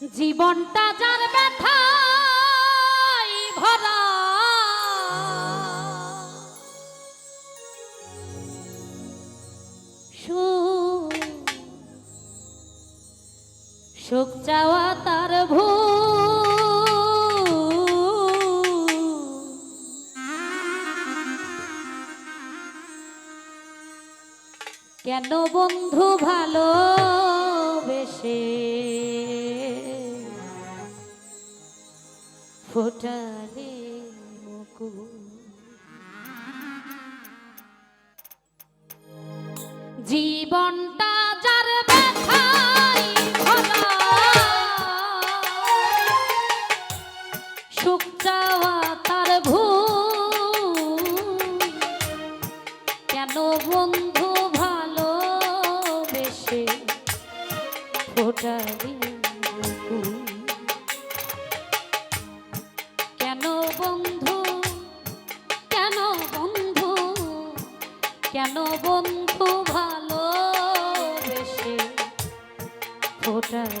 জীবনটা যার ব্যথায় ভরা। সুখ চাওয়া তার ভূ কেন বন্ধু ভালো বেশে ফোটালে মুকুল। জীবনটা যার সুখ চাওয়া তার কেন বন্ধু ভালো বেশে ফোটালি ফোটালি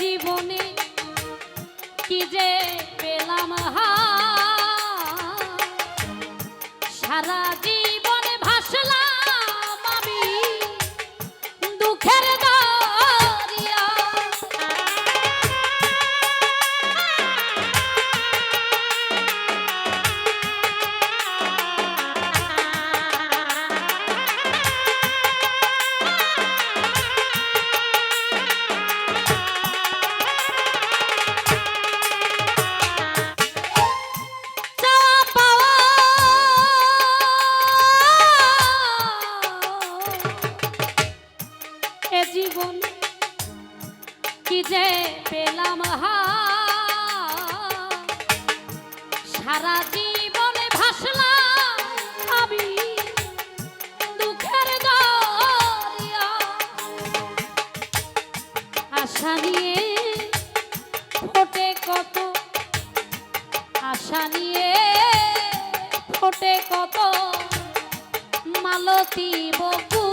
জীবনে কি যে পেলাম হা সারা মালতী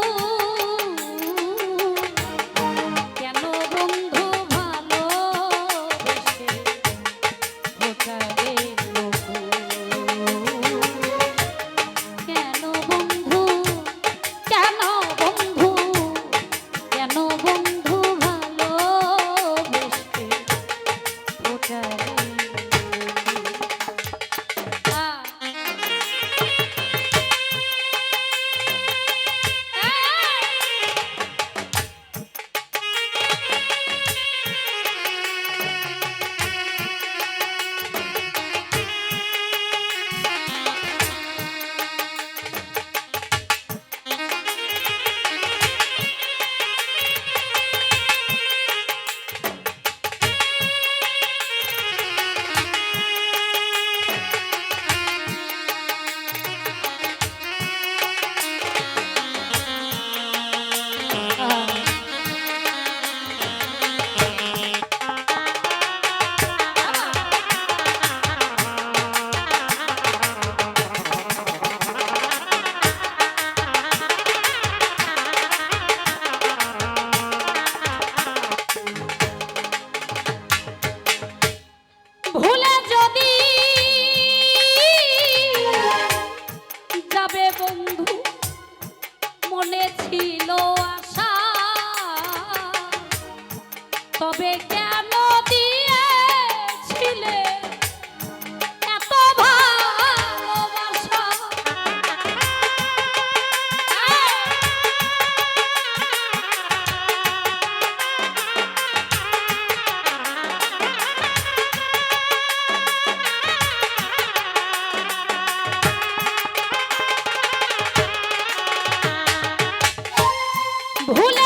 ¡Hola!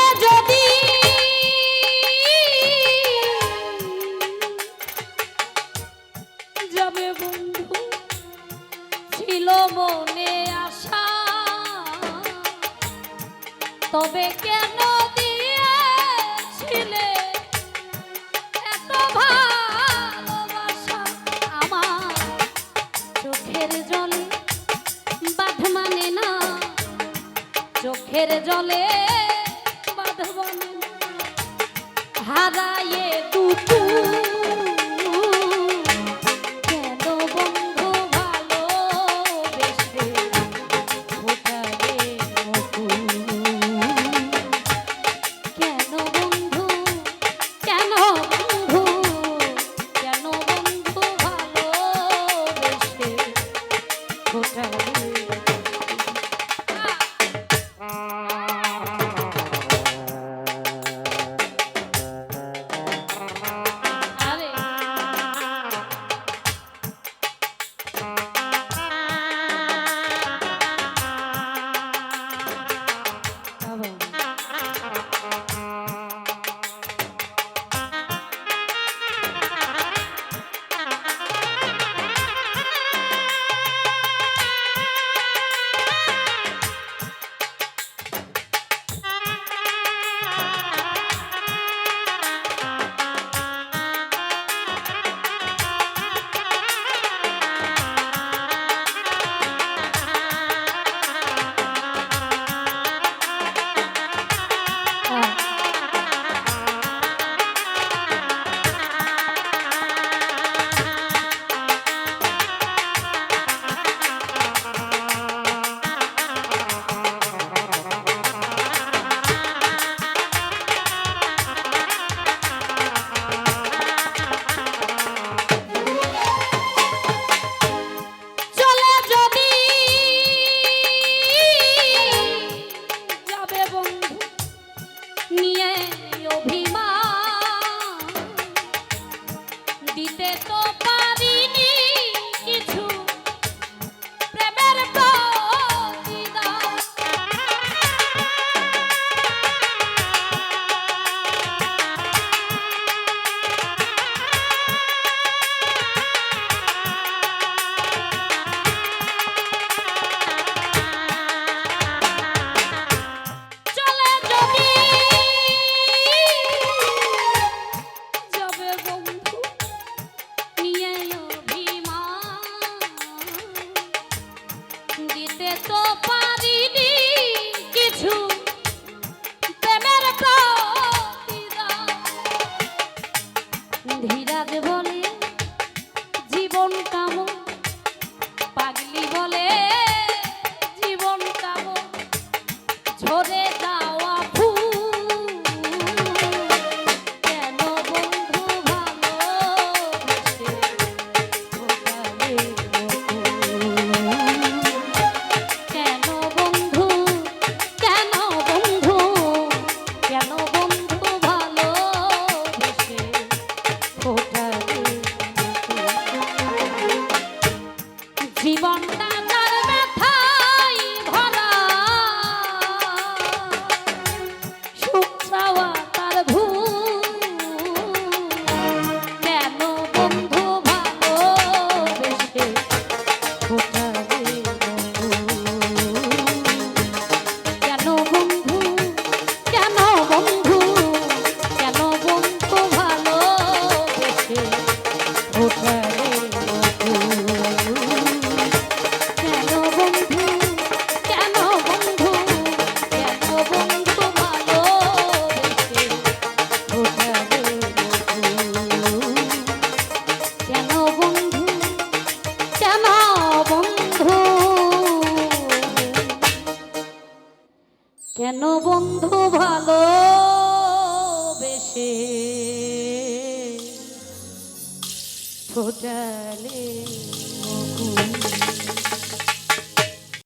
Bravo. জীবন কামো কেন বন্ধু ভালো বেশি ফোটালে?